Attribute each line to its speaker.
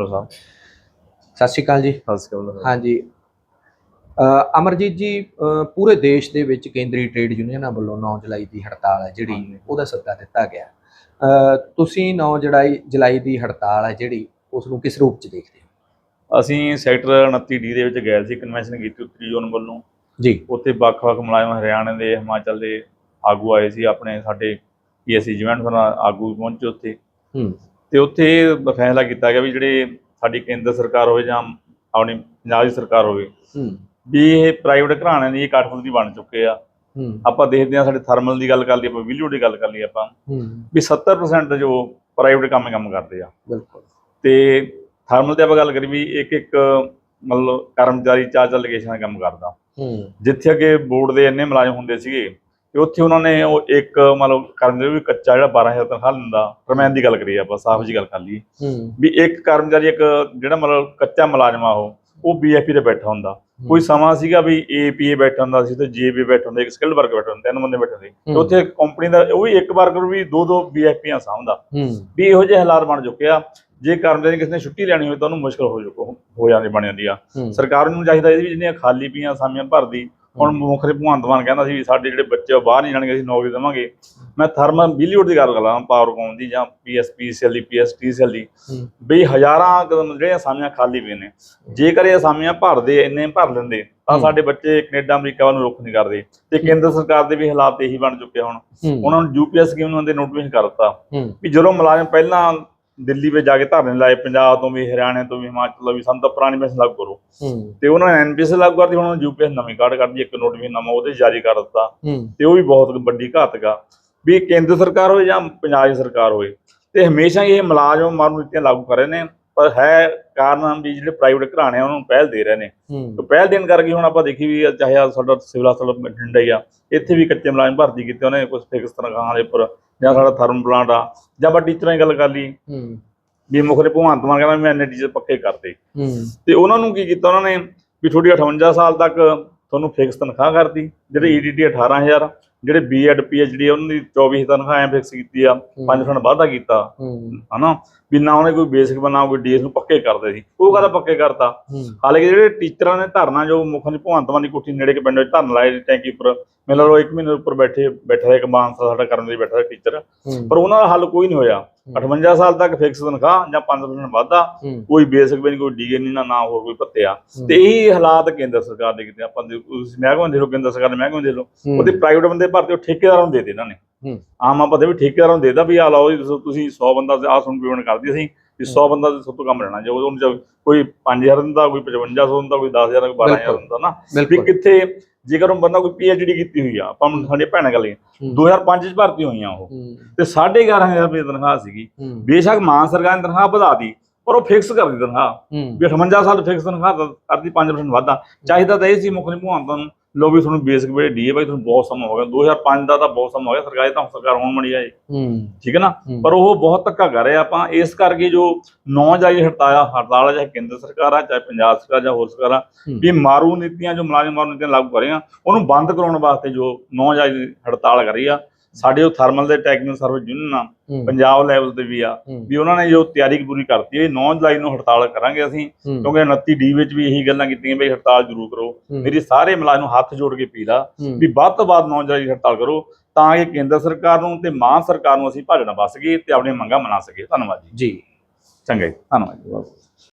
Speaker 1: ਭੁੱਲਰ ਸਾਹਿਬ।
Speaker 2: ਸਤਿ ਸ਼੍ਰੀ ਅਕਾਲ ਜੀ।
Speaker 1: ਸਤਿ ਸ਼੍ਰੀ ਅਕਾਲ
Speaker 2: ਹਾਂਜੀ। ਅ, ਅਮਰਜੀਤ ਜੀ ਪੂਰੇ ਦੇਸ਼ ਦੇ ਵਿੱਚ ਕੇਂਦਰੀ ਟ੍ਰੇਡ ਯੂਨੀਅਨਾਂ ਵੱਲੋਂ 9 ਜੁਲਾਈ ਦੀ ਹੜਤਾਲ ਹੈ ਜਿਹੜੀ। ਉਹਦਾ ਸੱਦਾ ਦਿੱਤਾ ਗਿਆ। ਅ, ਤੁਸੀਂ 9 ਜੁਲਾਈ ਜੁਲਾਈ ਦੀ ਹੜਤਾਲ ਹੈ ਜਿਹੜੀ ਉਸ ਨੂੰ ਕਿਸ ਰੂਪ ਚ ਦੇਖਦੇ ਹੋ?
Speaker 1: ਅਸੀਂ ਸੈਕਟਰ 29 ਡੀ ਦੇ ਵਿੱਚ ਗਏ ਸੀ ਕਨਵੈਨਸ਼ਨ ਕੀਤੀ ਉੱਤਰੀ ਜ਼ੋਨ ਵੱਲੋਂ।
Speaker 2: ਜੀ।
Speaker 1: ਉੱਥੇ ਵੱਖ-ਵੱਖ ਮੁਲਾਜ਼ਮ ਹਰਿਆਣਾ ਦੇ ਹਿਮਾਚਲ ਦੇ ਆਗੂ ਆਏ ਸੀ ਆਪਣੇ ਸਾਡੇ ਪੀਐਸਸੀ ਜੁਆਇੰਟ ਫਰ ਆਗੂ ਪਹੁੰਚੇ ਉੱਥੇ।
Speaker 2: ਹੂੰ।
Speaker 1: ਤੇ ਉੱਥੇ ਫੈਸਲਾ ਕੀਤਾ ਗਿਆ ਵੀ ਜਿਹੜੇ ਸਾਡੀ ਕੇਂਦਰ ਸਰਕਾਰ ਹੋਵੇ ਜਾਂ ਆਪਣੀ ਪੰਜਾਬ ਦੀ ਸਰਕਾਰ ਹੋਵੇ
Speaker 2: ਹੂੰ।
Speaker 1: ਵੀ ਇਹ ਪ੍ਰਾਈਵੇਟ ਘਰਾਣਿਆਂ ਦੀ ਇਹ ਕਾਠਗੁਰੀ ਬਣ ਚੁੱਕੇ ਆ।
Speaker 2: ਹੂੰ।
Speaker 1: ਆਪਾਂ ਦੇਖਦੇ ਹਾਂ ਸਾਡੇ ਥਰਮਲ ਦੀ ਗੱਲ ਕਰ ਲਈ ਆਪਾਂ ਵਿਲੀਓ ਦੀ ਗੱਲ ਕਰ ਲਈ ਆਪਾਂ
Speaker 2: ਹੂੰ।
Speaker 1: ਵੀ 70% ਜੋ ਪ੍ਰਾਈਵੇਟ ਕੰਮ ਕੰਮ ਕਰਦੇ ਆ।
Speaker 2: ਬਿਲਕੁਲ।
Speaker 1: ਤੇ ਥਰਮਲ ਤੇ ਆਪਾਂ ਗੱਲ ਕਰੀ ਵੀ ਇੱਕ ਇੱਕ ਮਤਲਬ ਕਰਮਚਾਰੀ ਚਾਰ ਚਾਰ ਲੋਕੇਸ਼ਨ ਦਾ ਕੰਮ ਕਰਦਾ।
Speaker 2: ਹੂੰ।
Speaker 1: ਜਿੱਥੇ ਅੱਗੇ ਬੋਰਡ ਦੇ ਇੰਨੇ ਮੁਲਾਜ਼ਮ ਹੁੰਦੇ ਸੀਗੇ ਤੇ ਉੱਥੇ ਉਹਨਾਂ ਨੇ ਉਹ ਇੱਕ ਮਤਲਬ ਕਰਮਚਾਰੀ ਵੀ ਕੱਚਾ ਜਿਹੜਾ 12000 ਤਨਖਾਹ ਲੈਂਦਾ ਰਮੈਨ ਦੀ ਗੱਲ ਕਰੀਏ ਆਪਾਂ ਸਾਫ਼ ਜੀ ਗੱਲ ਕਰ ਲਈਏ। ਵੀ ਇੱਕ ਕਰਮਚਾਰੀ ਇੱਕ ਜਿਹੜਾ ਮਤਲਬ ਕੱਚਾ ਮੁਲਾਜ਼ਮ ਆ ਉਹ ਉਹ ਬੀਐਫਪੀ ਤੇ ਬੈਠਾ ਹੁੰਦਾ। ਕੋਈ ਸਮਾਂ ਸੀਗਾ ਵੀ ਏਪੀਏ ਬੈਠਾ ਹੁੰਦਾ ਸੀ ਤੇ ਜੀਪੀ ਬੈਠਾ ਹੁੰਦਾ ਇੱਕ ਸਕਿੱਲ ਵਰਕਰ ਬੈਠਾ ਹੁੰਦਾ ਤਿੰਨ ਬੰਦੇ ਬੈਠੇ ਹੁੰਦੇ ਤੇ। ਉੱਥੇ ਕੰਪਨੀ ਦਾ ਉਹ ਵੀ ਇੱਕ ਵਰਕਰ ਵੀ ਦੋ ਦੋ ਬੀਐਫਪੀਆਂ
Speaker 2: ਹੂੰ।
Speaker 1: ਵੀ ਇਹੋ ਜਿਹੇ ਹਾਲਾਤ ਬਣ ਚੁੱਕੇ ਆ ਜੇ ਕਰਮਚਾਰੀ ਕਿਸੇ ਨੇ ਛੁੱਟੀ ਲੈਣੀ ਹੋਵੇ ਤਾਂ ਉਹਨੂੰ ਮੁਸ਼ਕਲ ਹੋ ਜਾਂਦੀ ਬਣ ਜਾਂਦੀ ਆ। ਸਰਕਾਰ ਨੂੰ ਚਾਹੀਦਾ ਇਹਦੇ ਵਿੱਚ ਜਿਹੜੀਆਂ ਖਾਲੀ ਪਈਆਂ ਅਸਾਮੀਆਂ ਭਰਦੀ। ਹੁਣ ਮੁੱਖ ਭਗਵੰਤ ਮਾਨ ਕਹਿੰਦਾ ਸੀ ਵੀ ਸਾਡੇ ਜਿਹੜੇ ਬੱਚੇ ਬਾਹਰ ਨਹੀਂ ਜਾਣਗੇ ਅਸੀਂ ਨੌਕਰੀ ਦੇਵਾਂਗੇ। ਮੈਂ ਥਰਮਲ ਬਿਲੀਅਰਡ ਦੀ ਗੱਲ ਕਰਾਂ ਪਾਵਰਕੌਮ ਦੀ ਜਾਂ ਪੀਐਸਪੀਸੀਐਲ ਦੀ ਪੀਐਸਟੀਸੀਐਲ ਦੀ ਬਈ ਹਜ਼ਾਰਾਂ ਕਦਮ ਜਿਹੜੀਆਂ ਅਸਾਮੀਆਂ ਖਾਲੀ ਪਈਆਂ ਨੇ। ਜੇਕਰ ਇਹ ਅਸਾਮੀਆਂ ਭਰਦੇ ਇੰਨੇ ਭਰ ਲੈਂਦੇ ਤਾਂ। ਸਾਡੇ ਬੱਚੇ ਕੈਨੇਡਾ ਅਮਰੀਕਾ ਵੱਲ ਨੂੰ ਰੁੱਖ ਨਹੀਂ ਕਰਦੇ। ਤੇ ਕੇਂਦਰ ਸਰਕਾਰ ਦੇ ਵੀ ਹਾਲਾਤ ਇਹੀ ਬਣ ਚੁੱਕੇ ਹੁਣ। ਉਹਨਾਂ ਨੂੰ ਯੂਪੀਐਸ ਸਕੀਮ ਨੂੰ ਦੇ ਨੋਟੀਫਿਕੇਸ਼ਨ ਕਰ ਦਿੱਤਾ ਵੀ ਜਦੋਂ ਮੁਲਾਜ਼ਮ ਪਹਿਲਾਂ ਦਿੱਲੀ ਵਿੱਚ ਜਾ ਕੇ ਧਰਨੇ ਲਾਏ ਪੰਜਾਬ ਤੋਂ ਵੀ ਹਰਿਆਣੇ ਤੋਂ ਵੀ ਹਿਮਾਚਲ ਤੋਂ ਵੀ ਸਾਨੂੰ ਤਾਂ ਪੁਰਾਣੀ ਪੈਨਸ਼ਨ ਲਾਗੂ ਕਰੋ। ਤੇ ਉਹਨਾਂ ਨੇ ਐਨਪੀਐਸ ਲਾਗੂ ਕਰਦੀ ਹੁਣ ਉਹਨਾਂ ਯੂਪੀਐਸ ਨਵੀਂ ਕਾਰਡ ਕਰਦੀ ਇੱਕ ਨੋਟੀਫਿਕੇਸ਼ਨ ਨਵਾਂ ਉਹਦੇ ਜਾਰੀ ਕਰ ਦਿੱਤਾ। ਤੇ ਉਹ ਵੀ ਬਹੁਤ ਵੱਡੀ ਘਾਤਕ ਆ। ਵੀ ਕੇਂਦਰ ਸਰਕਾਰ ਹੋਵੇ ਜਾਂ ਪੰਜਾਬ ਦੀ ਸਰਕਾਰ ਹੋਵੇ ਤੇ ਹਮੇਸ਼ਾ ਇਹ ਮੁਲਾਜ਼ਮ ਮਾਰੂ ਨੀਤੀਆਂ ਲਾਗੂ ਕਰ ਰਹੇ ਨੇ ਪਰ ਹੈ ਕਾਰਨ ਵੀ ਜਿਹੜੇ ਪ੍ਰਾਈਵੇਟ ਘਰਾਣੇ ਆ ਉਹਨਾਂ ਨੂੰ ਪਹਿਲ ਦੇ ਰਹੇ ਨੇ। ਤੇ ਪਹਿਲ ਦੇਣ ਕਰਕੇ ਹੁਣ ਆਪਾਂ ਦੇਖੀ ਵੀ ਚਾਹੇ ਸਾਡਾ ਸਿਵਲ ਹਸਪਤਾਲ ਬਠਿੰਡਾ ਹੀ ਆ ਇੱਥੇ ਵੀ ਕੱਚੇ ਮੁਲਾਜ਼ਮ ਭਰਤੀ ਕੀਤੇ ਉਹਨੇ ਕੁਝ ਫਿਕਸ ਤਨਖਾਹਾਂ ਦੇ ਉੱਪਰ। ਜਾਂ ਸਾਡਾ ਥਰਮ ਪਲਾਂਟ ਆ ਜਾਂ ਆਪਾਂ ਟੀਚਰਾਂ ਦੀ ਗੱਲ ਕਰ ਲਈ
Speaker 2: ਹੂੰ।
Speaker 1: ਵੀ ਮੁੱਖ ਨੇ ਭਗਵੰਤ ਮਾਨ ਕਹਿੰਦਾ ਮੈਂ ਇੰਨੇ ਟੀਚਰ ਪੱਕੇ ਕਰਤੇ
Speaker 2: ਹੂੰ।
Speaker 1: ਤੇ ਉਹਨਾਂ ਨੂੰ ਕੀ ਕੀਤਾ ਉਹਨਾਂ ਨੇ ਵੀ ਤੁਹਾਡੀ 58 ਸਾਲ ਤੱਕ ਤੁਹਾਨੂੰ ਫਿਕਸ ਤਨਖਾਹ ਕਰਤੀ ਜਿਹੜੇ ਈਡੀਟੀ 18000 ਜਿਹੜੇ ਬੀਐਡ ਪੀਐਚਡੀ ਉਹਨਾਂ ਦੀ 24 ਤਨਖਾਹ ਐ ਫਿਕਸ ਕੀਤੀ ਆ 5% ਵਾਧਾ ਕੀਤਾ। ਹਨਾ? ਵੀ ਨਾ ਉਹਨੇ ਕੋਈ ਬੇਸਿਕ ਬਣਾ ਕੋਈ ਡੀਐਸ ਨੂੰ ਪੱਕੇ ਕਰਦੇ ਸੀ। ਉਹ ਕਹਿੰਦਾ ਪੱਕੇ ਕਰਤਾ? ਹਾਲਾਂਕਿ ਜਿਹੜੇ ਟੀਚਰਾਂ ਨੇ ਧਰਨਾ ਜੋ ਮੁੱਖ ਮੰਤਰੀ ਭਗਵੰਤ ਮਾਨ ਦੀ ਕੋਠੀ ਨੇੜੇ ਕੇ ਪਿੰਡ ਵਿੱਚ ਧਰਨਾ ਲਾਇਆ ਟੈਂਕੀ ਉੱਪਰ ਮੈਨੂੰ ਲੱਗਦਾ ਉਹ ਇੱਕ ਮਹੀਨੇ ਉੱਪਰ ਬੈਠੇ ਬੈਠਾ ਰਿਹਾ ਇੱਕ ਮਾਨਸਾ ਸਾਡਾ ਕਰਨ ਲਈ ਬੈਠਾ ਟੀਚਰ ਪਰ ਉਹਨਾਂ ਦਾ ਹੱਲ ਕੋਈ ਨਹੀਂ ਹੋਇਆ। 58 ਸਾਲ ਤੱਕ ਫਿਕਸ ਤਨਖਾਹ ਜਾਂ 5% ਵਾਧਾ ਕੋਈ ਬੇਸਿਕ ਵੀ ਨਹੀਂ ਕੋਈ ਡੀਏ ਨਹੀਂ ਨਾ ਨਾ ਹੋਰ ਕੋਈ ਭੱਤਿਆ ਤੇ ਇਹੀ ਹਾਲਾਤ ਕੇਂਦਰ ਸਰਕਾਰ ਦੇ ਕਿਤੇ। ਆਪਾਂ ਦੇ ਉਸ ਮਹਿਕਮੇ ਦੇ ਲੋ ਕੇਂਦਰ ਸਰਕਾਰ ਦੇ ਮਹਿਕਮੇ ਦੇ ਲੋ ਉਹਦੇ ਪ੍ਰਾਈਵੇਟ ਬੰਦੇ ਭਰਤੇ ਉਹ ਠੇਕੇਦਾਰਾਂ ਨੂੰ ਦੇ ਦੇ ਇਹਨਾਂ ਨੇ। ਆਮ ਆਪਾਂ ਦੇ ਵੀ ਠੇਕੇਦਾਰਾਂ ਨੂੰ ਦੇਦਾ ਵੀ ਆ ਲਓ ਜੀ ਤੁਸੀਂ- ਤੁਸੀਂ 100 ਬੰਦਾ ਆ ਸੁਣ ਪੇਮੈਂਟ ਕਰਦੀ ਅਸੀਂ ਵੀ 100 ਬੰਦਾ ਸਭ ਤੋਂ ਕੰਮ ਲੈਣਾ। ਜੇ ਉਹਨੂੰ ਕੋਈ 5000 ਦਿੰਦਾ ਕੋਈ 5500 ਦਿੰਦਾ ਕੋਈ 10000 ਕੋਈ 12000 ਦਿੰਦਾ ਨਾ ਵੀ ਕਿੱਥੇ ਜੇਕਰ ਉਹ ਬੰਦਾ ਕੋਈ ਪੀਐਚਡੀ ਕੀਤੀ ਹੋਈ ਆ ਆਪਾਂ ਨੂੰ ਸਾਡੀਆਂ ਭੈਣਾਂ ਗੱਲ
Speaker 2: ਹੂੰ।
Speaker 1: 2005 ਚ ਭਰਤੀ ਹੋਈਆਂ ਉਹ। ਤੇ 11500 ਰੁਪਏ ਤਨਖਾਹ ਸੀਗੀ। ਬੇਸ਼ੱਕ ਮਾਨ ਸਰਕਾਰ ਨੇ ਤਨਖਾਹ ਵਧਾ ਦੀ ਪਰ ਉਹ ਫਿਕਸ ਕਰ ਦੀ ਤਨਖਾਹ ਵੀ 58 ਸਾਲ ਫਿਕਸ ਤਨਖਾਹ ਕਰਦੀ 5% ਵਾਧਾ। ਚਾਹੀਦਾ ਤਾਂ ਇਹ ਸੀ ਮੁੱਖ ਭਗਵੰਤ ਨੂੰ ਲੋ ਵੀ ਤੁਹਾਨੂੰ ਬੇਸਿਕ ਵੇਲੇ ਡੀਏ ਬਾਈ ਤੁਹਾਨੂੰ ਬਹੁਤ ਸਮਾਂ ਹੋ ਗਿਆ। 2005 ਦਾ ਤਾਂ ਬਹੁਤ ਸਮਾਂ ਹੋ ਗਿਆ। ਸਰਕਾਰੀ ਤਾਂ ਸਰਕਾਰ ਹੋਣ ਮੜੀ ਆਏ
Speaker 2: ਹੂੰ।
Speaker 1: ਠੀਕ ਹੈ ਨਾ। ਪਰ ਉਹ ਬਹੁਤ ਧੱਕਾ ਕਰ ਰਿਹਾ। ਆਪਾਂ ਇਸ ਕਰਕੇ ਜੋ ਨੌ ਜਾਈ ਹੜਤਾਲ ਹੜਤਾਲ ਆ, ਚਾਹੇ ਕੇਂਦਰ ਸਰਕਾਰ ਆ ਚਾਹੇ ਪੰਜਾਬ ਸਰਕਾਰ ਜਾਂ ਹੋਰ ਸਰਕਾਰਾਂ
Speaker 2: ਹੂੰ।
Speaker 1: ਵੀ ਮਾਰੂ ਨੀਤੀਆਂ ਜੋ ਮੁਲਾਜ਼ਮ ਮਾਰੂ ਨੀਤੀਆਂ ਲਾਗੂ ਕਰ ਰਹੀਆਂ ਉਹਨੂੰ ਬੰਦ ਕਰਾਉਣ ਵਾਸਤੇ ਜੋ ਨੌ ਜਾਈ ਹੜਤਾਲ ਕਰ ਰਹੀ ਆ ਸਾਡੇ ਉਹ ਥਰਮਲ ਦੇ ਟੈਕਨੀਕਲ ਸਰਵਿਸ ਯੂਨੀਅਨ ਆ ਪੰਜਾਬ ਲੈਵਲ ਤੇ ਵੀ ਆ ਵੀ ਉਹਨਾਂ ਨੇ ਜੋ ਤਿਆਰੀ ਪੂਰੀ ਕਰਤੀ ਹੈ 9 ਜੁਲਾਈ ਨੂੰ ਹੜਤਾਲ ਕਰਾਂਗੇ ਅਸੀਂ ਕਿਉਂਕਿ 29 ਡੀ ਵਿੱਚ ਵੀ ਇਹੀ ਗੱਲਾਂ ਕੀਤੀਆਂ ਵੀ ਹੜਤਾਲ ਜ਼ਰੂਰ ਕਰੋ। ਮੇਰੀ ਸਾਰੇ ਮੁਲਾਜ਼ਮ ਨੂੰ ਹੱਥ ਜੋੜ ਕੇ
Speaker 2: ਹੂੰ।
Speaker 1: ਵੀ ਵੱਧ ਤੋਂ ਵੱਧ 9 ਜੁਲਾਈ ਦੀ ਹੜਤਾਲ ਕਰੋ ਤਾਂ ਕਿ ਕੇਂਦਰ ਸਰਕਾਰ ਨੂੰ ਤੇ ਮਾਨ ਸਰਕਾਰ ਨੂੰ ਅਸੀਂ ਭਾਜਣਾ ਬਸ ਸਕੀਏ ਤੇ ਆਪਣੀਆਂ ਮੰਗਾਂ ਮਨਾ ਸਕੀਏ। ਧੰਨਵਾਦ ਜੀ।
Speaker 2: ਜੀ।
Speaker 1: ਚੰਗਾ ਜੀ ਧੰਨਵਾਦ ਜੀ।